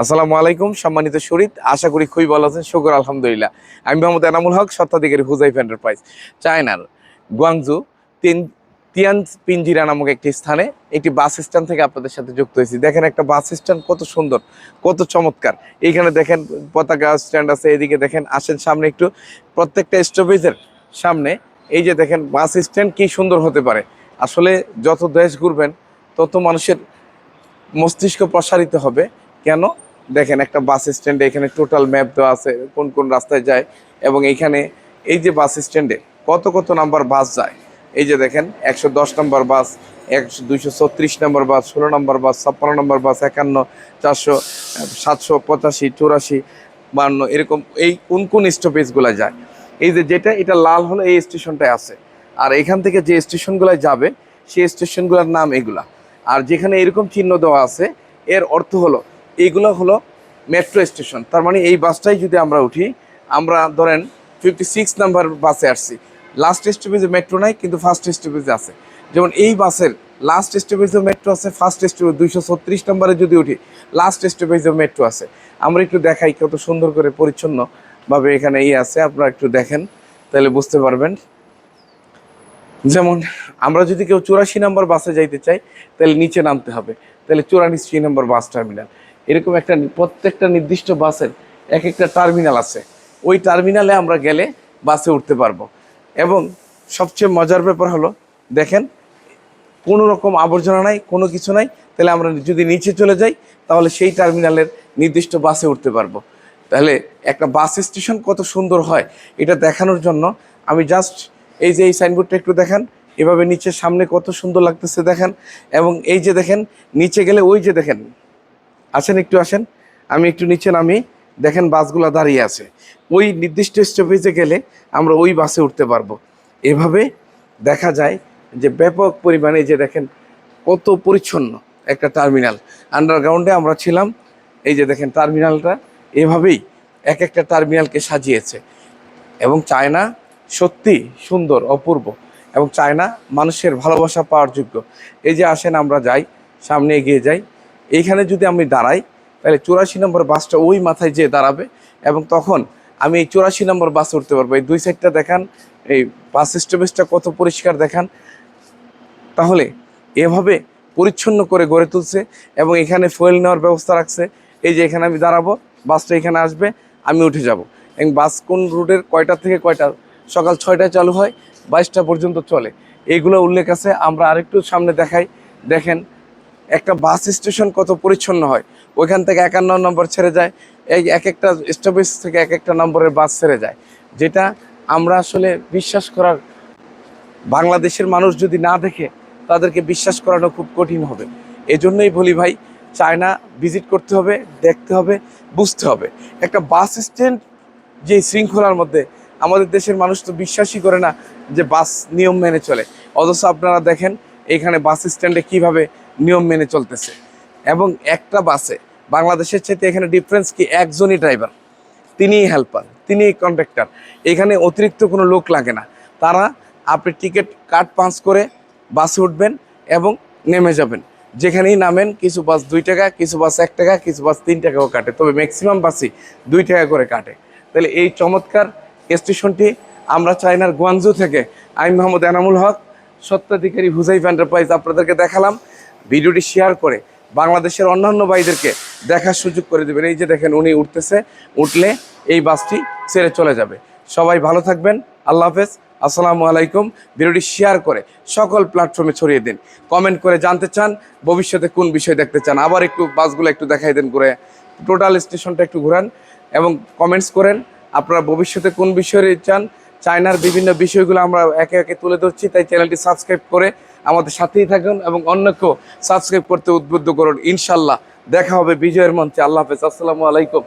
আসসালামু আলাইকুম, সম্মানিত শরীর। আশা করি খুবই ভালো আছেন, শুকর আলহামদুলিল্লাহ। আমি মোহাম্মদ এনামুল হক, সত্ত্বাধিকারী হুজাইফ এন্টারপ্রাইজ, চায়নার গুয়াংজু তিন তিয়ান পিঞ্জিরা নামক একটি স্থানে একটি বাস স্ট্যান্ড থেকে আপনাদের সাথে যুক্ত হয়েছি। দেখেন একটা বাস স্ট্যান্ড কত সুন্দর, কত চমৎকার। এইখানে দেখেন পতাকা স্ট্যান্ড আছে, এদিকে দেখেন আসেন সামনে একটু, প্রত্যেকটা স্টপেজের সামনে, এই যে দেখেন বাস স্ট্যান্ড কি সুন্দর হতে পারে। আসলে যত দেশ ঘুরবেন, তত মানুষের মস্তিষ্ক প্রসারিত হবে। কেন? দেখেন, একটা বাস স্ট্যান্ডে এখানে টোটাল ম্যাপ দেওয়া আছে, কোন কোন রাস্তায় যায়। এবং এইখানে এই যে বাস স্ট্যান্ডে কত কত নাম্বার বাস যায়, এই যে দেখেন, একশো দশ নম্বর বাস, একশো দুইশো ছত্রিশ নম্বর বাস, ষোলো নম্বর বাস, ছাপ্পান্ন নম্বর বাস, একান্ন, চারশো, সাতশো, পঁচাশি, চুরাশি, বান্ন, এরকম এই কোন কোন স্টপেজগুলো যায়। এই যে যেটা, এটা লাল হলো এই স্টেশনটায় আছে। আর এখান থেকে যে স্টেশনগুলো যাবে, সেই স্টেশনগুলোর নাম এগুলা। আর যেখানে এরকম চিহ্ন দেওয়া আছে, এর অর্থ হলো এইগুলো হলো মেট্রো স্টেশন তার মানে এই বাসটাই যদি আমরা উঠি, আমরা ধরেন ফিফটি সিক্স নাম্বার বাসে আসছি। লাস্ট স্টপেজে মেট্রো নাই, কিন্তু ফার্স্ট স্টপেজে আছে। যেমন এই বাসের লাস্ট স্টপেজে মেট্রো আছে ফার্স্ট স্টপেজ দুইশো ছত্রিশ নম্বরে যদি উঠি লাস্ট স্টপেজে মেট্রো আছে। আমরা একটু দেখাই কত সুন্দর করে পরিচ্ছন্নভাবে এখানে এই আছে, আপনারা একটু দেখেন, তাহলে বুঝতে পারবেন। যেমন আমরা যদি কেউ চুরাশি নম্বর বাসে যাইতে চাই, তাহলে নিচে নামতে হবে। তাহলে চুরাশি নম্বর বাস টার্মিনাল এরকম একটা প্রত্যেকটা নির্দিষ্ট বাসের এক একটা টার্মিনাল আছে। ওই টার্মিনালে আমরা গেলে বাসে উঠতে পারব। এবং সবচেয়ে মজার ব্যাপার হলো, দেখেন, কোনো রকম আবর্জনা নাই, কোনো কিছু নাই, তাহলে আমরা যদি নিচে চলে যাই, তাহলে সেই টার্মিনালের নির্দিষ্ট বাসে উঠতে পারব। তাহলে একটা বাস স্টেশন কত সুন্দর হয়, এটা দেখানোর জন্য আমি জাস্ট এই যে এই সাইনবোর্ডটা একটু দেখেন, এভাবে নিচে সামনে কত সুন্দর লাগতেছে দেখেন, এবং এই যে দেখেন, নিচে গেলে ওই যে দেখেন আসেন, একটু আসেন। আমি একটু নিচে নামি, দেখেন বাসগুলো দাঁড়িয়ে আছে। ওই নির্দিষ্ট স্টপেজে গেলে আমরা ওই বাসে উঠতে পারব। এভাবে দেখা যায় যে ব্যাপক পরিমাণে যে দেখেন কত পরিচ্ছন্ন একটা টার্মিনাল। আন্ডারগ্রাউন্ডে আমরা ছিলাম, এই যে দেখেন টার্মিনালটা, এভাবেই এক একটা টার্মিনালকে সাজিয়েছে। এবং চায়না সত্যি সুন্দর, অপূর্ব এবং চায়না মানুষের ভালোবাসা পাওয়ার যোগ্য। এই যে আসেন, আমরা যাই, সামনে এগিয়ে যাই। এইখানে যদি আমি দাঁড়াই, তাহলে চুরাশি নম্বর বাসটা ওই মাথায় যেয়ে দাঁড়াবে এবং তখন আমি এই চুরাশি নম্বর বাস উঠতে পারব। এই দুই সাইডটা দেখান, এই বাস স্টপেজটা কত পরিষ্কার দেখান। তাহলে এভাবে পরিচ্ছন্ন করে গড়ে তুলছে এবং এখানে ফুয়েল নেওয়ার ব্যবস্থা রাখছে। এই যে এখানে আমি দাঁড়াবো, বাসটা এখানে আসবে, আমি উঠে যাব। এবং বাস কোন রুটের কয়টা থেকে কয়টা, সকাল ছয়টায় চালু হয়, বাইশটা পর্যন্ত চলে। এইগুলো উল্লেখ আছে, আমরা আরেকটু সামনে দেখাই। দেখেন একটা বাস স্টেশন কত পরিচ্ছন্ন হয়? ওইখান থেকে একান্ন নম্বর ছেড়ে যায়, এই এক একটা স্টপেজ থেকে এক একটা নম্বরের বাস ছেড়ে যায়। যেটা আমরা আসলে বিশ্বাস করার, বাংলাদেশের মানুষ যদি না দেখে, তাদেরকে বিশ্বাস করানো খুব কঠিন হবে। এজন্যই বলি ভাই, চায়না ভিজিট করতে হবে, দেখতে হবে, বুঝতে হবে। একটা বাস স্ট্যান্ড যে শৃঙ্খলার মধ্যে, আমাদের দেশের মানুষ তো বিশ্বাসই করে না যে বাস নিয়ম মেনে চলে। অথচ আপনারা দেখেন, এখানে বাস স্ট্যান্ডে কীভাবে নিয়ম মেনে চলতেছে। এবং একটা বাসে বাংলাদেশের চাইতে এখানে ডিফারেন্স কি? একজনই ড্রাইভার তিনিই হেল্পার তিনিই কন্ট্রাক্টর এখানে অতিরিক্ত কোনো লোক লাগে না। তারা আপনি টিকিট কার্ড পাঞ্চ করে বাসে উঠবেন এবং নেমে যাবেন। যেখানেই নামেন, কিছু বাস দুই টাকা, কিছু বাস এক টাকা, কিছু বাস তিন টাকাও কাটে। তবে ম্যাক্সিমাম বাসই দুই টাকা করে কাটে। তাহলে এই চমৎকার স্টেশনটি আমরা চায়নার গুয়াংজু থেকে আমি মোহাম্মদ এনামুল হক সত্ত্বাধিকারী হুজাইফ এন্টারপ্রাইজ আপনাদেরকে দেখালাম। ভিডিওটি শেয়ার করে বাংলাদেশের অন্যান্য ভাইদেরকে দেখার সুযোগ করে দেবেন। এই যে দেখেন, উনি উঠতেছে, উঠলে এই বাসটি ছেড়ে চলে যাবে। সবাই ভালো থাকবেন, আল্লাহ হাফেজ। আসসালামু আলাইকুম। ভিডিওটি শেয়ার করে সকল প্ল্যাটফর্মে ছড়িয়ে দিন। কমেন্ট করে জানতে চান, ভবিষ্যতে কোন বিষয় দেখতে চান। আবার একটু বাসগুলো একটু দেখাই দেন ঘুরে। টোটাল স্টেশনটা একটু ঘুরান এবং কমেন্টস করেন, আপনারা ভবিষ্যতে কোন বিষয়ে চান। চায়নার বিভিন্ন বিষয়গুলো আমরা একে একে তুলে ধরছি, তাই চ্যানেলটি সাবস্ক্রাইব করে আমাদের সাথেই থাকুন এবং অন্যকেও সাবস্ক্রাইব করতে উদ্বুদ্ধ করুন। ইনশাল্লাহ দেখা হবে বিজয়ের মঞ্চে। আল্লাহ হাফেজ। আসসালামু আলাইকুম।